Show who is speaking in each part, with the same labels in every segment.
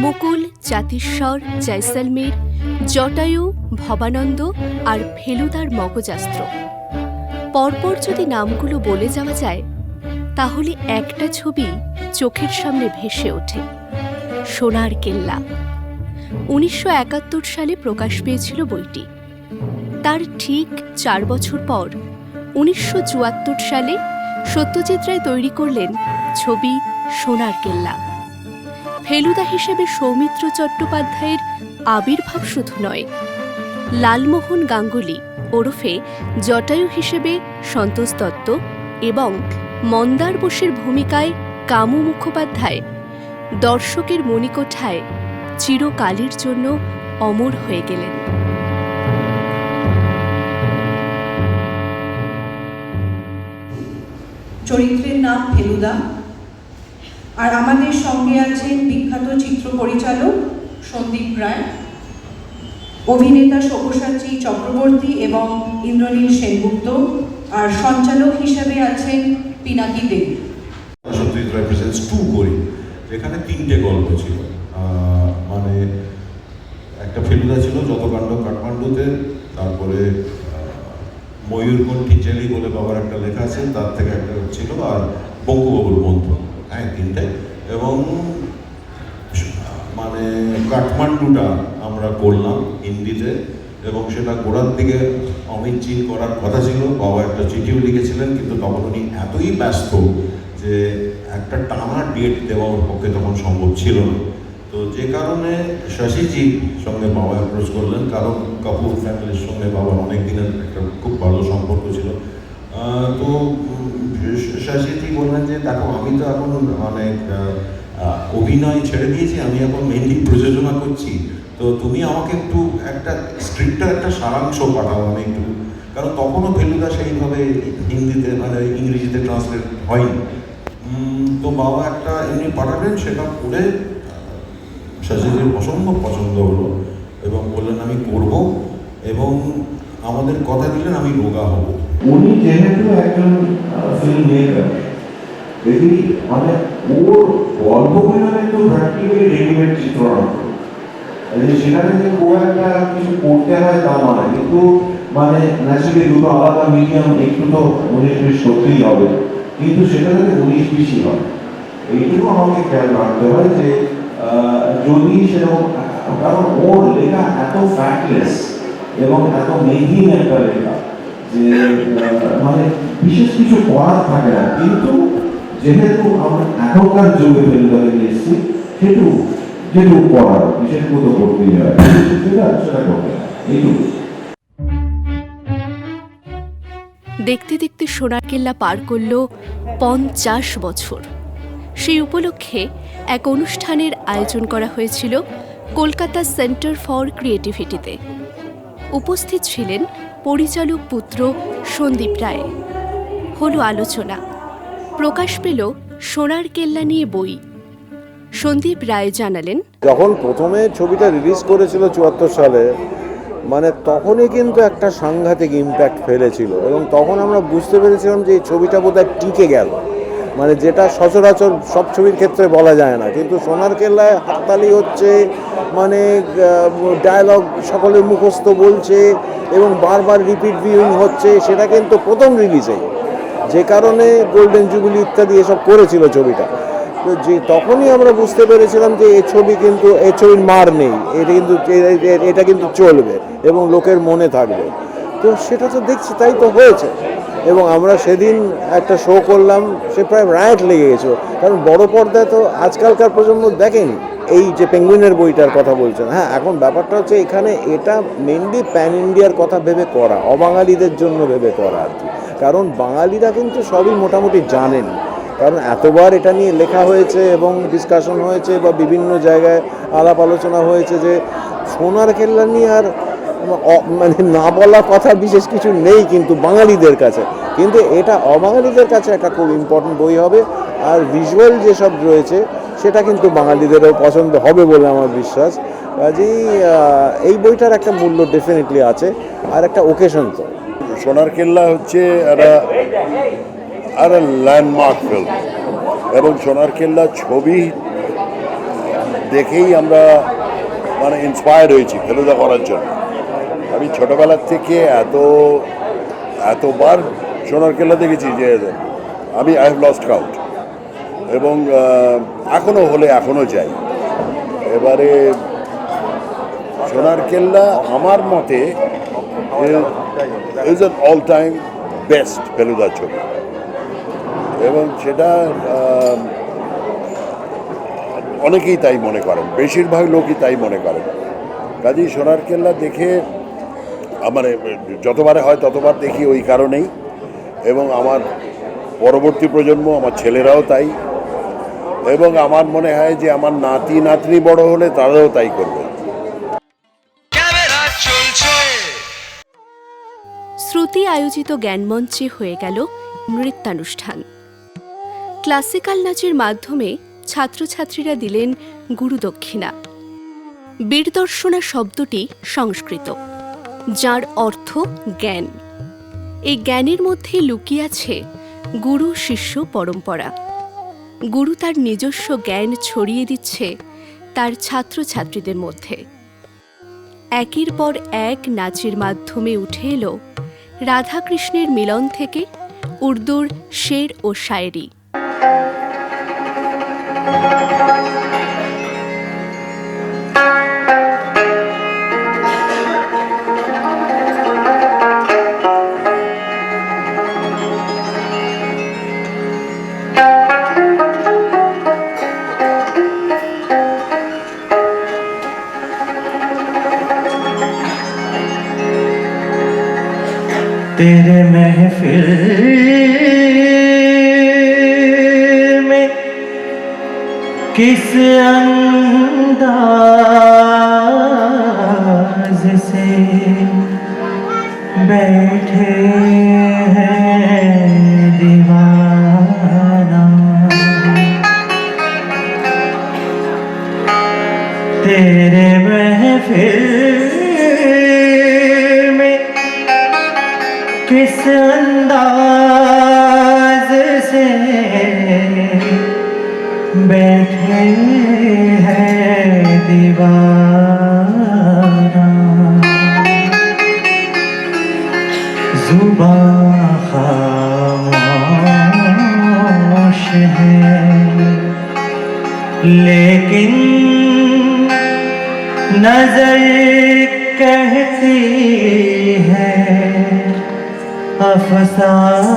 Speaker 1: মুকুল, জাতিস্বর, জয়সলমের, জটায়ু, ভবানন্দ আর ফেলুদার মগজাস্ত্র। পরপর যদি নামগুলো বলে যাওয়া যায়, তাহলে একটা ছবি চোখের সামনে ভেসে ওঠে। সোনার কেল্লা। উনিশশো একাত্তর সালে প্রকাশ পেয়েছিল বইটি। তার ঠিক চার বছর পর উনিশশো চুয়াত্তর সালে সত্যজিৎ রায় তৈরি করলেন ছবি সোনার কেল্লা। ফেলুদা হিসেবে সৌমিত্র চট্টোপাধ্যায়ের আবির্ভাব শুধু নয়। লালমোহন গাঙ্গুলি ওরফে জটায়ু হিসেবে সন্তোষ দত্ত এবং মন্দার বোসের ভূমিকায় কামু মুখোপাধ্যায় দর্শকের মণিকোঠায় চিরকালের জন্য অমর হয়ে গেলেন।
Speaker 2: চরিত্রের নাম ফেলুদা। আর আমাদের সঙ্গে আছেন বিখ্যাত চিত্র পরিচালক সন্দীপ রায়, অভিনেতা সব্যসাচী চক্রবর্তী এবং ইন্দ্রনীল সেনগুপ্ত, আর সঞ্চালক হিসাবে আছেন পিনাকি দেবী।
Speaker 3: সত্যজিৎ রায় প্রেজেন্স টু করি যেখানে তিনটে গল্প ছিল। মানে একটা ফেলুদা ছিল যতকাণ্ড কাঠমান্ডুতে, তারপরে ময়ূরকণ্ঠী জেলি বলে বাবার একটা লেখা আছে, তার থেকে একটা ছিল, আর বঙ্গবাবুর মন্ত্র। হ্যাঁ তিনটে এবং মানে কাঠমান্ডুটা আমরা করলাম হিন্দিতে, এবং সেটা গোড়ার দিকে অমিত চীন করার কথা ছিল। বাবা একটা চিঠিও লিখেছিলেন, কিন্তু তখন উনি এতই ব্যস্ত যে একটা টানা ডেট দেওয়া ওর পক্ষে তখন সম্ভব ছিল না। তো যে কারণে শশীজির সঙ্গে বাবা অ্যাপ্রোচ করলেন, কারণ কাপুর ফ্যামিলির সঙ্গে বাবার অনেক দিনের একটা খুব ভালো সম্পর্ক ছিল। তো শশীজি বললেন যে দেখো আমি তো এখন আহ, অভিনয় ছেড়ে দিয়েছি আমি এখন মেনলি প্রযোজনা করছি। তো তুমি আমাকে একটু একটা স্ক্রিপ্টের একটা সারাংশ পাঠাও আমি একটু। কারণ তখনও ফেলুদা সেইভাবে হিন্দিতে মানে ইংরেজিতে ট্রান্সলেট হয়নি। তো বাবা একটা এমনি পাঠালেন সেটা পড়ে শাশুড়ির অসম্ভব পছন্দ হলো এবং বললেন আমি করব। এবং আমাদের কথা দিলেন, আমি রোগা হব।
Speaker 4: উনি যেহেতু একজন ফিল্ম মেকার যদি মানে ওর গল্পগুলো কিন্তু প্র্যাকটিক্যালি রেডিমেড চিত্রনাট্য সেখানে যে খুব একটা কিছু করতে হয় তা নয়, কিন্তু মানে ন্যাচারালি দুটো আলাদা মিডিয়াম একটু তো উনিশ বিশ করতেই হবে। কিন্তু সেটা যাতে উনিশ বিশই হয়, এইটুকু আমাকে খেয়াল রাখতে হয় যে যদি সেরকম, কারণ ওর লেখা এত ফ্যাক্টলেস এবং এত মেহিন একটা লেখা যে মানে বিশেষ কিছু করার থাকে না। কিন্তু যেহেতু আমরা এখনকার যুগে ফেলতে এসেছি, সেটু যেটুকু করার, বিশেষ মতো করতেই হয়। সেটা সেটা করতে এইটুকু।
Speaker 1: দেখতে দেখতে সোনার কেল্লা পার করল পঞ্চাশ বছর। সেই উপলক্ষে এক অনুষ্ঠানের আয়োজন করা হয়েছিল কলকাতা সেন্টার ফর ক্রিয়েটিভিটিতে। উপস্থিত ছিলেন পরিচালক পুত্র সন্দীপ রায়। হলো আলোচনা। প্রকাশ পেল সোনার কেল্লা নিয়ে বই। সন্দীপ রায় জানালেন,
Speaker 5: যখন প্রথমে ছবিটা রিলিজ করেছিল চুয়াত্তর সালে মানে তখনই কিন্তু একটা সাংঘাতিক ইম্প্যাক্ট ফেলেছিল এবং তখন আমরা বুঝতে পেরেছিলাম যে এই ছবিটা বোধহয় টিকে গেল। মানে যেটা সচরাচর সব ছবির ক্ষেত্রে বলা যায় না। কিন্তু সোনার কেল্লায় হাততালি হচ্ছে মানে ডায়ালগ সকলের মুখস্থ বলছে এবং বারবার রিপিট ভিউইং হচ্ছে, সেটা কিন্তু প্রথম রিলিজেই যে কারণে গোল্ডেন জুবিলি ইত্যাদি এসব করেছিল ছবিটা। তো যে তখনই আমরা বুঝতে পেরেছিলাম যে এই ছবি কিন্তু এই ছবির মার নেই। এটা কিন্তু এ- এ- এটা কিন্তু চলবে এবং লোকের মনে থাকবে। তো সেটা তো দেখছি, তাই তো হয়েছে। এবং আমরা সেদিন একটা শো করলাম, সে প্রায় রায়ট লেগে গেছে কারণ বড় পর্দায় তো আজকালকার প্রজন্ম দেখেনি। এই যে পেঙ্গুইনের বইটার কথা বলছেন হ্যাঁ এখন ব্যাপারটা হচ্ছে এখানে এটা মেনলি প্যান ইন্ডিয়ার কথা ভেবে করা, অবাঙালিদের জন্য ভেবে করা আর কি। কারণ বাঙালিরা কিন্তু সবই মোটামুটি জানেন। কারণ এতবার এটা নিয়ে লেখা হয়েছে এবং ডিসকাশন হয়েছে বা বিভিন্ন জায়গায় আলাপ আলোচনা হয়েছে যে সোনার কেল্লা নিয়ে আর মানে না বলা কথা বিশেষ কিছু নেই কিন্তু বাঙালিদের কাছে। কিন্তু এটা অবাঙালিদের কাছে একটা খুব ইম্পর্টেন্ট বই হবে। আর ভিজুয়াল যেসব রয়েছে, সেটা কিন্তু বাঙালিদেরও পছন্দ হবে বলে আমার বিশ্বাস। কাজেই এই বইটার একটা মূল্য ডেফিনেটলি আছে। আর একটা ওকেশন তো।
Speaker 6: সোনার কেল্লা হচ্ছে একটা আর ল্যান্ডমার্ক ফিল্ম এবং সোনার কেল্লা ছবি দেখেই আমরা মানে ইন্সপায়ার্ড হয়েছি, ফেলুদা করার জন্য। আমি ছোটোবেলার থেকে এত, এতবার সোনার কেল্লা দেখেছি যে আমি আই হ্যাভ লস্ট কাউন্ট এবং এখনও হলে এখনও যাই। এবারে সোনার কেল্লা আমার মতে is an all time best Feluda ছবি। এবং সেটা অনেকেই তাই মনে করেন, বেশিরভাগ লোকই তাই মনে করেন। কাজেই সোনার কেল্লা দেখে আমার যতবারে হয় ততবার দেখি ওই কারণেই। এবং আমার পরবর্তী প্রজন্ম আমার ছেলেরাও তাই। এবং আমার মনে হয় যে আমার নাতি নাতনি বড় হলে তারাও তাই করবে।
Speaker 1: শ্রুতি আয়োজিত জ্ঞানমঞ্চে হয়ে গেল নৃত্যানুষ্ঠান। ক্লাসিক্যাল নাচের মাধ্যমে ছাত্রছাত্রীরা দিলেন গুরুদক্ষিণা। বীরদর্শনা শব্দটি সংস্কৃত। যার অর্থ জ্ঞান। এই জ্ঞানের মধ্যে লুকিয়ে আছে গুরু শিষ্য পরম্পরা। গুরু তার নিজস্ব জ্ঞান ছড়িয়ে দিচ্ছে তার ছাত্রছাত্রীদের মধ্যে। একের পর এক নাচের মাধ্যমে উঠে এলো রাধাকৃষ্ণের মিলন থেকে উর্দুর শের ও শায়েরি।
Speaker 7: तेरे महफिल में किस अंदाज से बैठे हैं? बैठे हैं दीवाना। जुबा खामोश है। लेकिन नज़र कहती है अफसाना।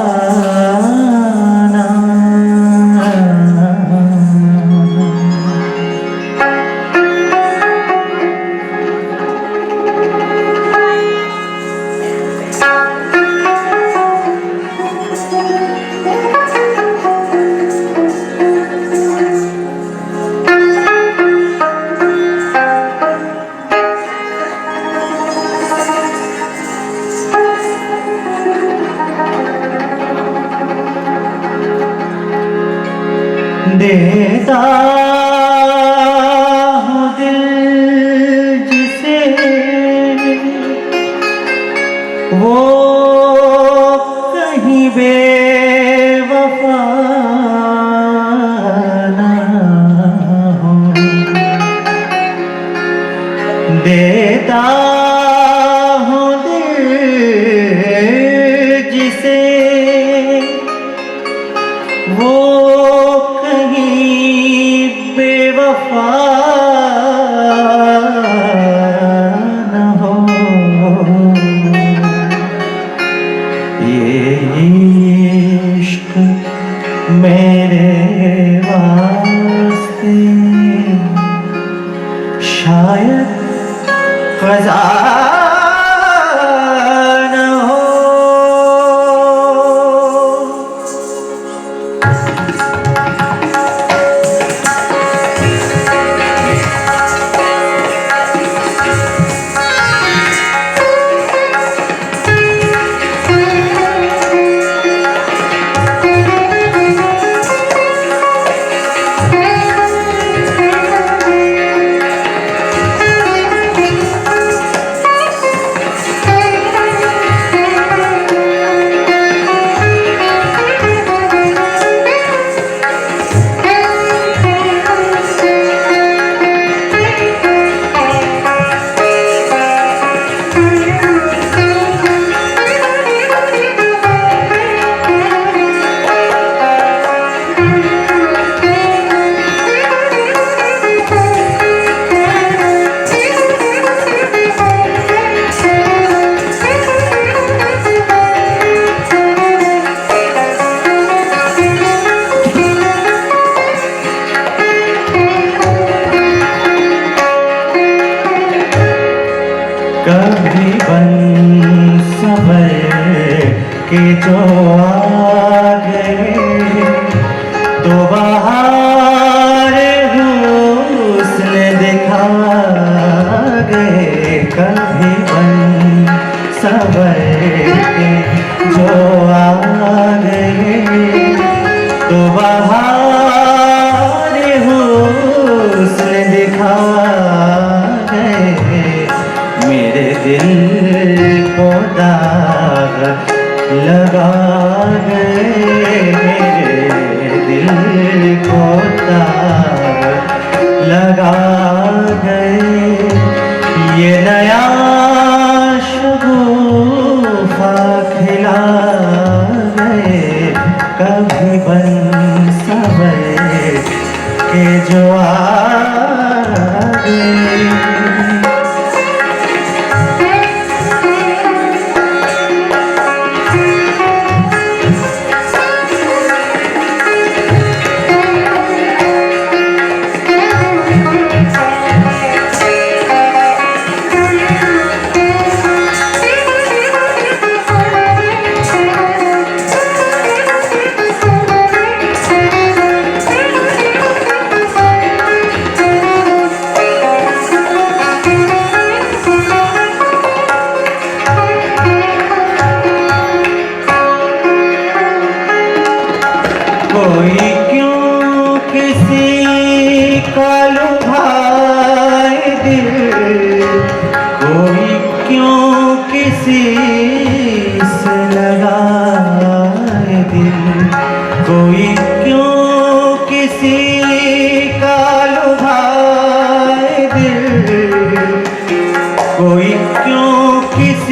Speaker 7: ತಂದೆ ತಾ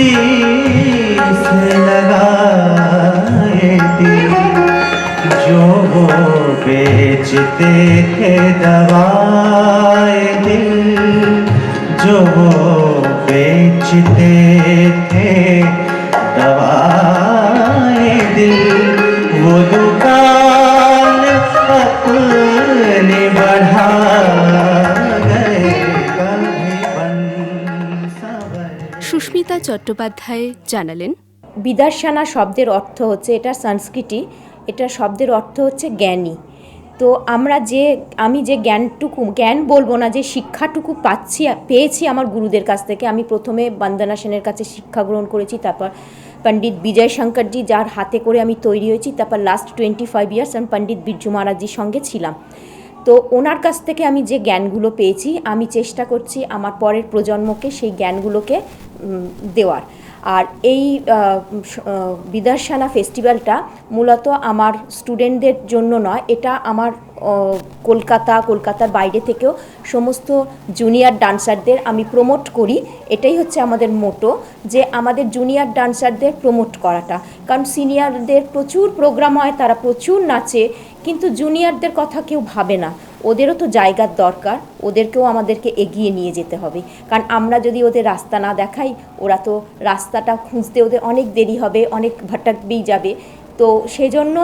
Speaker 7: किसी से लगाए दिल, जो वो बेचते थे दवाए दिल, जो वो बेचते थे दवाए दिल।
Speaker 1: সুস্মিতা চট্টোপাধ্যায় জানালেন,
Speaker 8: বিদার্শানা শব্দের অর্থ হচ্ছে, এটা সংস্কৃতি, এটা শব্দের অর্থ হচ্ছে জ্ঞানী। তো আমরা যে, আমি যে জ্ঞানটুকু, জ্ঞান বলব না, যে শিক্ষাটুকু পাচ্ছি, পেয়েছি আমার গুরুদের কাছ থেকে, আমি প্রথমে বন্দনা সেনের কাছে শিক্ষা গ্রহণ করেছি, তারপর পণ্ডিত বিজয় শঙ্করজি, যার হাতে করে আমি তৈরি হয়েছি, তারপর লাস্ট টোয়েন্টি ফাইভ ইয়ার্স আমি পণ্ডিত বিরজু মহারাজজির সঙ্গে ছিলাম। তো ওনার কাছ থেকে আমি যে জ্ঞানগুলো পেয়েছি, আমি চেষ্টা করছি আমার পরের প্রজন্মকে সেই জ্ঞানগুলোকে দেওয়ার। আর এই বিদর্শানা ফেস্টিভ্যালটা মূলত আমার স্টুডেন্টদের জন্য নয়, এটা আমার কলকাতা, কলকাতার বাইরে থেকেও সমস্ত জুনিয়র ডান্সারদের আমি প্রমোট করি। এটাই হচ্ছে আমাদের মোটো, যে আমাদের জুনিয়র ডান্সারদের প্রমোট করাটা। কারণ সিনিয়রদের প্রচুর প্রোগ্রাম হয়, তারা প্রচুর নাচে, কিন্তু জুনিয়রদের কথা কেউ ভাবে না। ওদেরও তো জায়গার দরকার, ওদেরকেও আমাদেরকে এগিয়ে নিয়ে যেতে হবে। কারণ আমরা যদি ওদের রাস্তা না দেখাই, ওরা তো রাস্তাটা খুঁজতে ওদের অনেক দেরি হবে, অনেক ভটকবেই যাবে। তো সেজন্য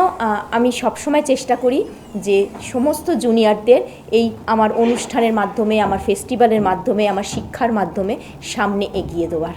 Speaker 8: আমি সবসময় চেষ্টা করি যে সমস্ত জুনিয়রদের এই আমার অনুষ্ঠানের মাধ্যমে, আমার ফেস্টিভ্যালের মাধ্যমে, আমার শিক্ষার মাধ্যমে সামনে এগিয়ে দেওয়ার।